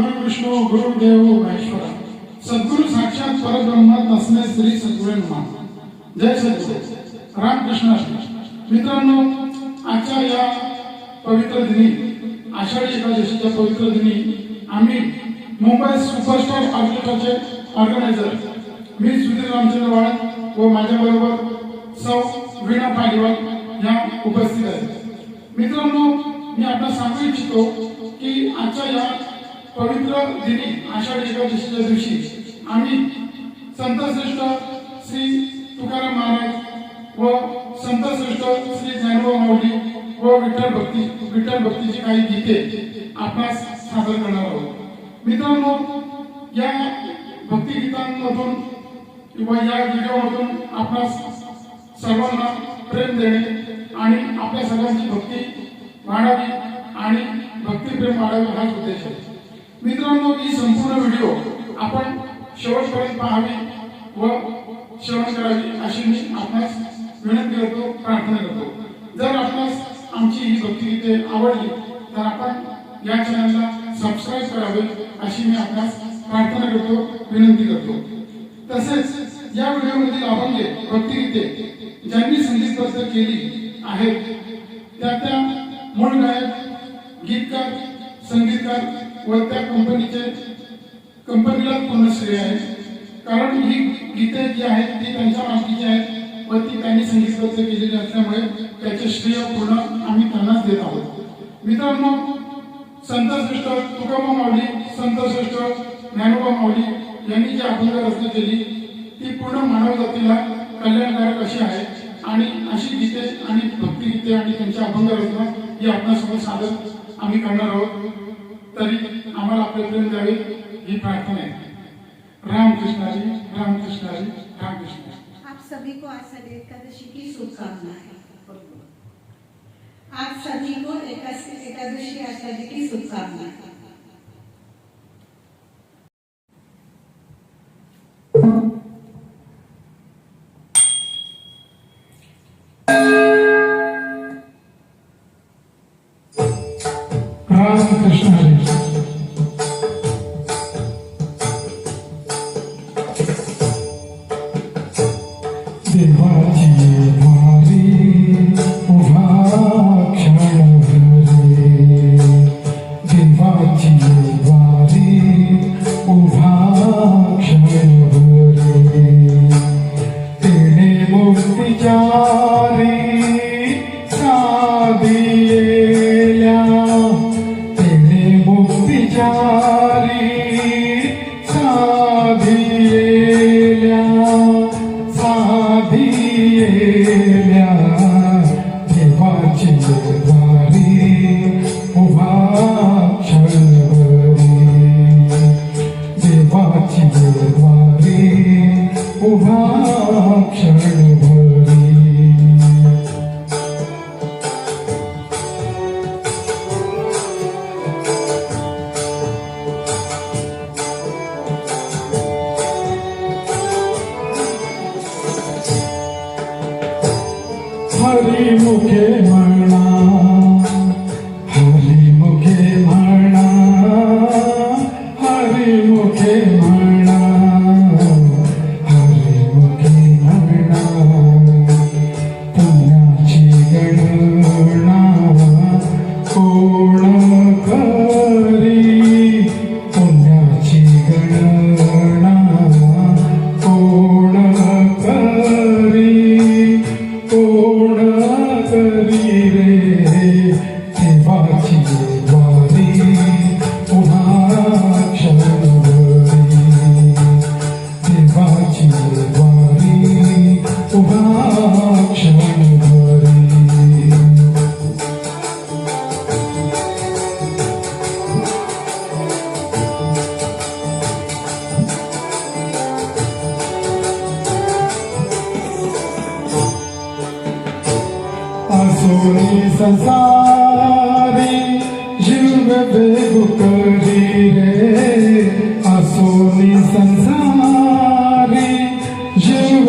गुरु विष्णू गुरुदेव महेश्वरा. सद्गुरु साक्षात परब्रह्म तस्मै श्री सद्गुरूंना जय सद्गुरु. रामकृष्ण मित्रांनो आजच्या या पवित्र दिनी आषाढी एकादशीच्या पवित्र दिनी आम्ही मुंबई सुपरस्टार ऑर्केस्ट्राचे ऑर्गनायझर मी सुधीर रामचंद्र वाळ व माझ्याबरोबर सौ वीणा पालिवाल या उपस्थित आहेत. मित्रांनो मी आपल्याला सांगू इच्छितो की आजच्या या पवित्र दिनी आषाढी एकादशीच्या दिवशी आम्ही संतश्रेष्ठ श्री तुकाराम महाराज व संतश्रेष्ठ श्री ज्ञानोबा माऊली व विठ्ठल भक्ती विठ्ठल भक्तीची काही गीते आपण सादर करणार आहोत. मित्रांनो या भक्तिगीतांमधून किंवा या व्हिडिओमधून आपण सर्वांना प्रेम देणे आणि आपल्या सगळ्यांची भक्ती वाढावी आणि भक्तिप्रेम वाढावे हाच उद्देश आहे मित्रांनो ही संपूर्ण व्हिडिओ आपण शेवटपर्यंत पाहावी व श्रवण करावी अशी मी आपणास विनंती करतो प्रार्थना करतो. जर आपणास आमची ही भक्तिगीते आवडली तर आपण या चॅनलला सबस्क्राईब करावे अशी मी आपणास प्रार्थना करतो विनंती करतो. तसेच या व्हिडिओमधील अभंगे भक्तिगीते ज्यांनी संगीतबद्ध केली आहेत त्या त्या मूळ गायक गीतकार संगीतकार व त्या कंपनीचे कंपनीला पूर्ण श्रेय आहे. कारण ही गीते जी आहेत ती त्यांच्या मालकीची आहेत व ती त्यांनी संगीतबद्ध केलेली असल्यामुळे त्याचे श्रेय पूर्ण आम्ही त्यांनाच देत आहोत. मित्रांनो संतश्रेष्ठ तुकामा माऊली संतश्रेष्ठ ज्ञानोबा माऊली यांनी जी अभंग रचना केली ती पूर्ण मानव जातीला कल्याणकारक अशी आहे. आणि अशी गीते आणि भक्तिगीते आणि त्यांच्या अभंग रचना ही आपणासमोर सादर आम्ही करणार आहोत. तरी आम्हाला आपले प्रेम द्यावे ही प्रार्थना आहे. रामकृष्णाजी रामकृष्णाजी रामकृष्ण आप सभी को आषाढ़ी एकादशी की शुभकामनाएं। आप सभी को एकादशी आषाढ़ी की शुभकामनाएं। रामकृष्ण Amen. ગુકરી રે આ સોની સંસારી જીવ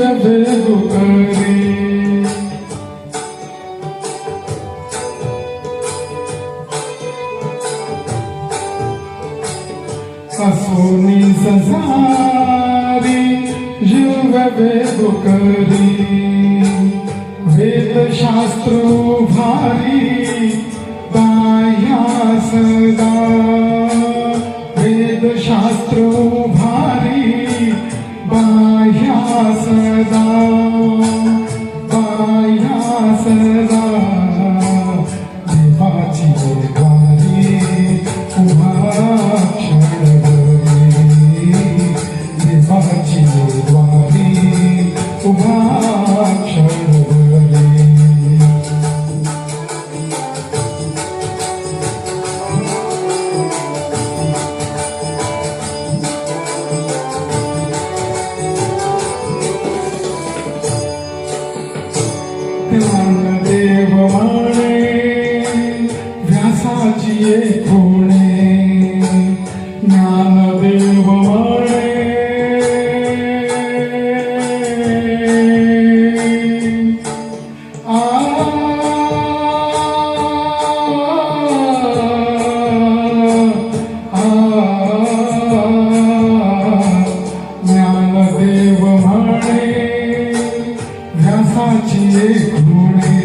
É Enfatiei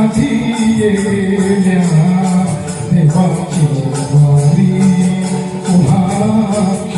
Thank you.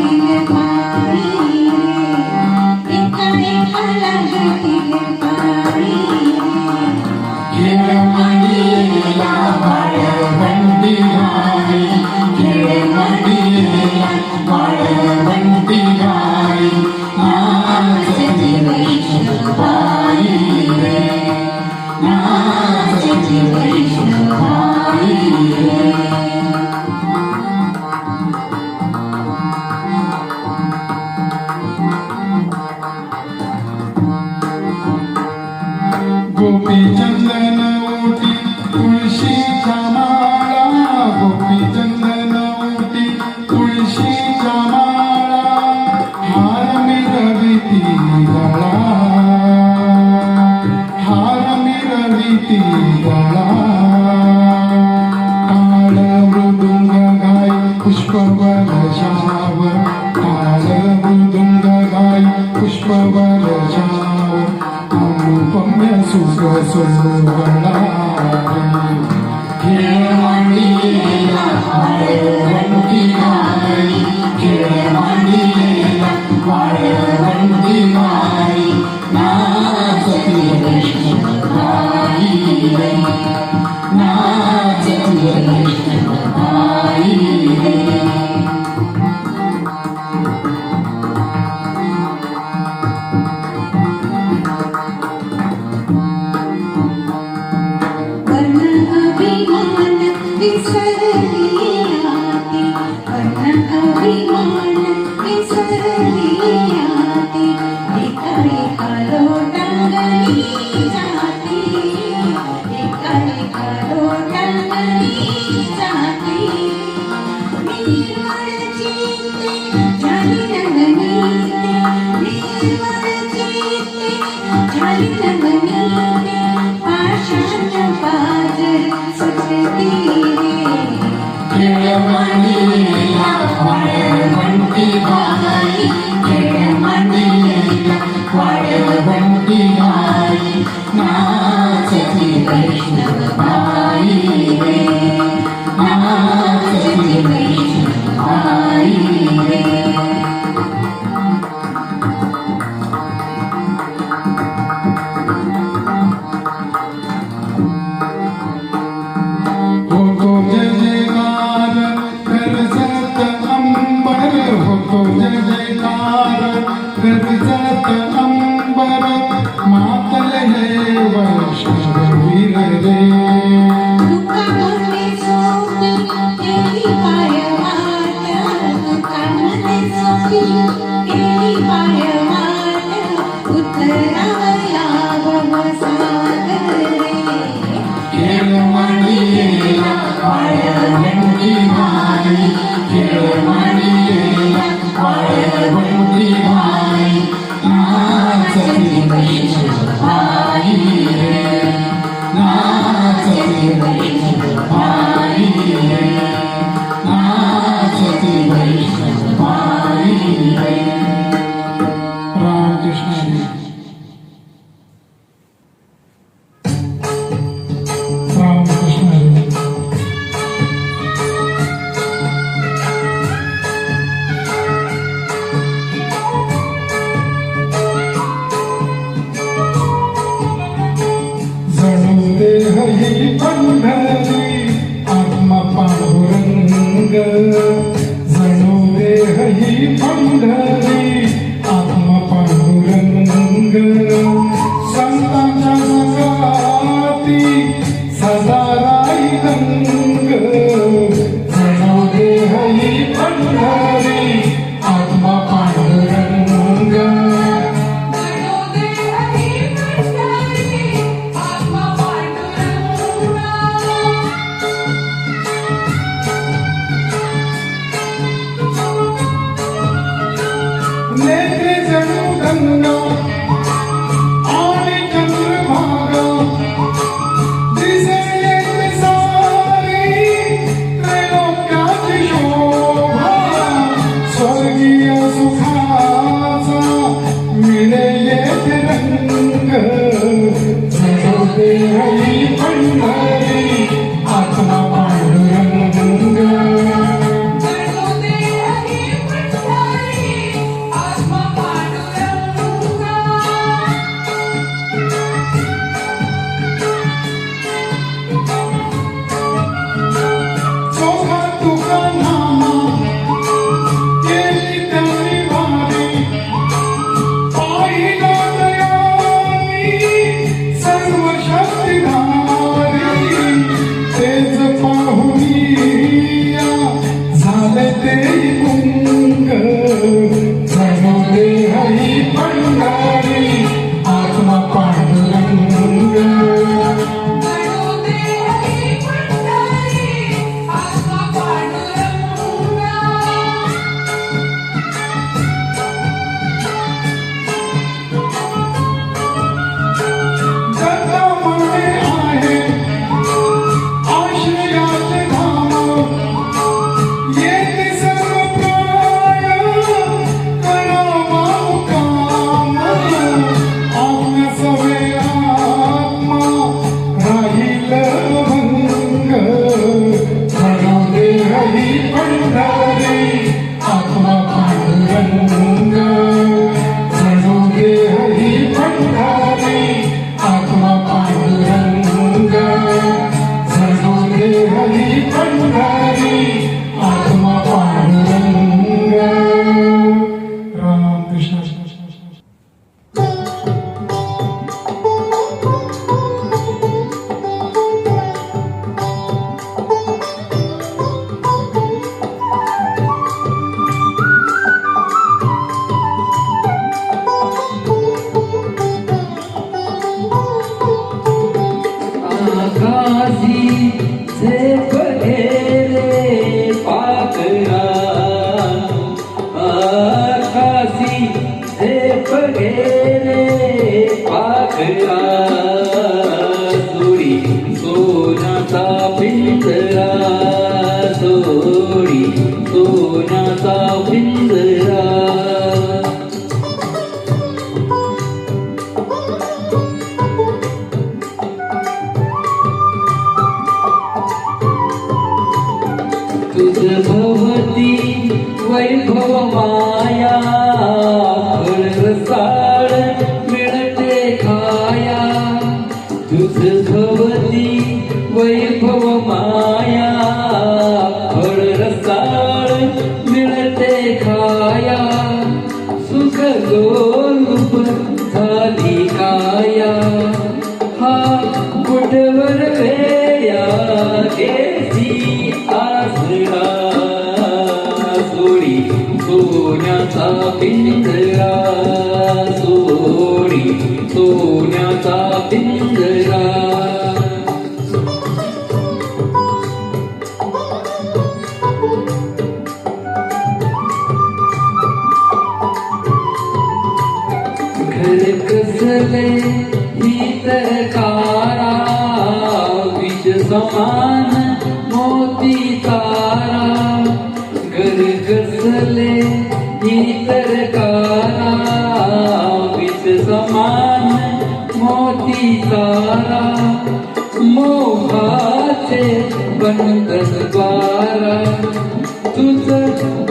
你夜 Kobo, बदले कारा विज समान मोती तारा घर घसले भीतर कारा विज समान मोती तारा मोहाचे बनतस बारा तुझ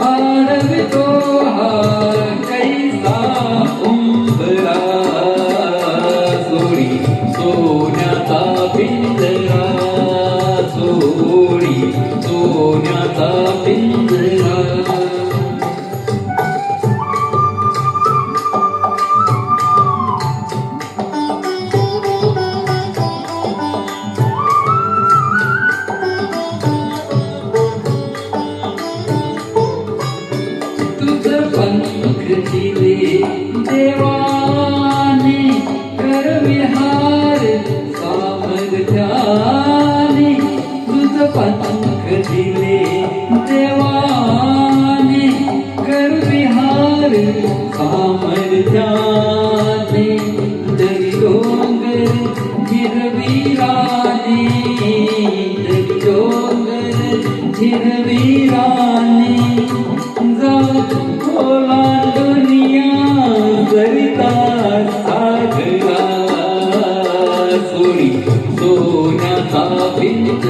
आडवितो हा कैसा सोन्याचा पिंजरा सोडी सोन्याचा Thank